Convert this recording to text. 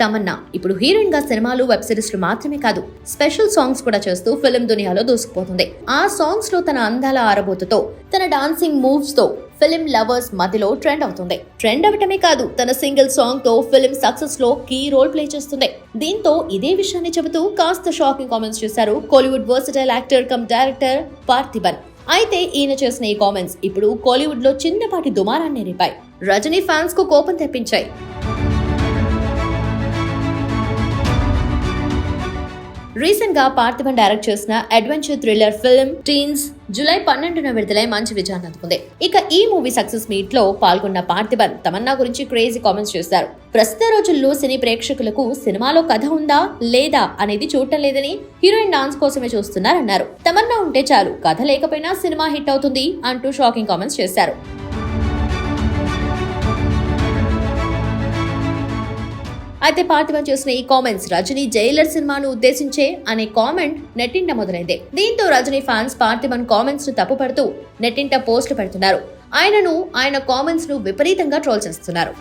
తమన్నా. ఇప్పుడు హీరోయిన్గా సినిమాలు వెబ్ సిరీస్లు మాత్రమే కాదు స్పెషల్ సాంగ్స్ కూడా చేస్తూ ఫిలిం దునియాలో దూసుకుపోతుంది. ఆ సాంగ్స్లో తన అందాల ఆరబోతుతో తన డాన్సింగ్ మూవ్స్తో ఫిలిం లవర్స్ మధ్యలో ట్రెండ్ అవుతుంది. ట్రెండ్ అవటమే కాదు తన సింగిల్ సాంగ్తో ఫిలిం సక్సెస్లో కీ రోల్ ప్లే చేస్తుంది. దీంతో ఇదే విషయాన్ని చెబుతూ కాస్త షాకింగ్ కామెంట్స్ చేశారు Kollywood versatile actor cum director Parthiban. అయితే ఈయన చేసిన ఈ కామెంట్స్ ఇప్పుడు కోలీవుడ్లో చిన్నపాటి దుమారాన్ని రేపాయి. రజనీ ఫ్యాన్స్కు కోపం తెప్పించాయి. రీసెంట్గా పార్థిబన్ డైరెక్ట్ చేసిన adventure thriller film Teens July పన్నెండున విడుదలై మంచి విజయాన్ని అందుకుంది. ఇక ఈ మూవీ సక్సెస్ మీట్లో పాల్గొన్న పార్థిబన్ తమన్నా గురించి క్రేజీ కామెంట్స్ చేశారు. ప్రస్తుత రోజుల్లో సినీ ప్రేక్షకులకు సినిమాలో కథ ఉందా లేదా అనేది చూడటం లేదని హీరోయిన్ డాన్స్ కోసమే చూస్తున్నారన్నారు. తమన్నా ఉంటే చాలు కథ లేకపోయినా సినిమా హిట్ అవుతుంది అంటూ షాకింగ్ కామెంట్స్ చేశారు. అయితే పార్థివన్ చేసిన ఈ కామెంట్స్ రజనీ జైలర్ సినిమాను ఉద్దేశించే అనే కామెంట్ నెట్టింట మొదలైంది. దీంతో రజనీ ఫ్యాన్స్ పార్థివన్ కామెంట్స్ను తప్పుపడుతూ నెట్టింట పోస్టులు పెడుతున్నారు. ఆయనను ఆయన కామెంట్స్ను విపరీతంగా ట్రోల్ చేస్తున్నారు.